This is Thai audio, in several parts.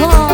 mejor.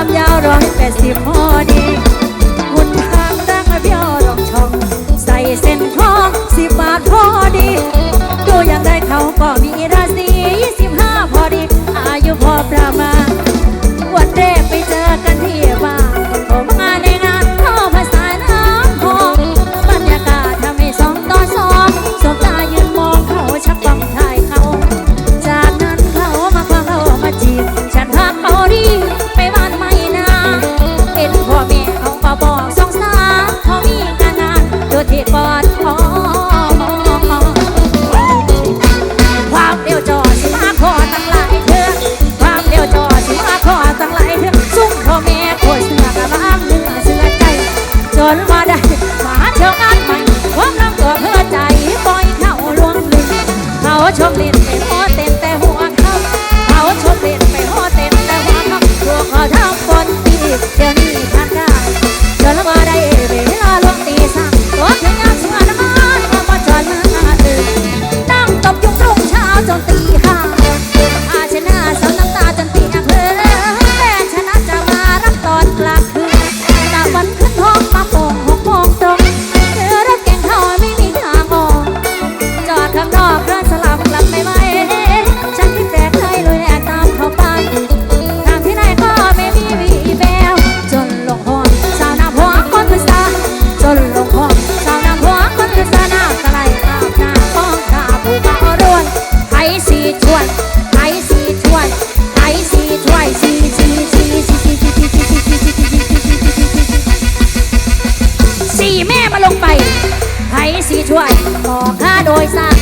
ความยาวร้อยแปดสิบพอดี อค่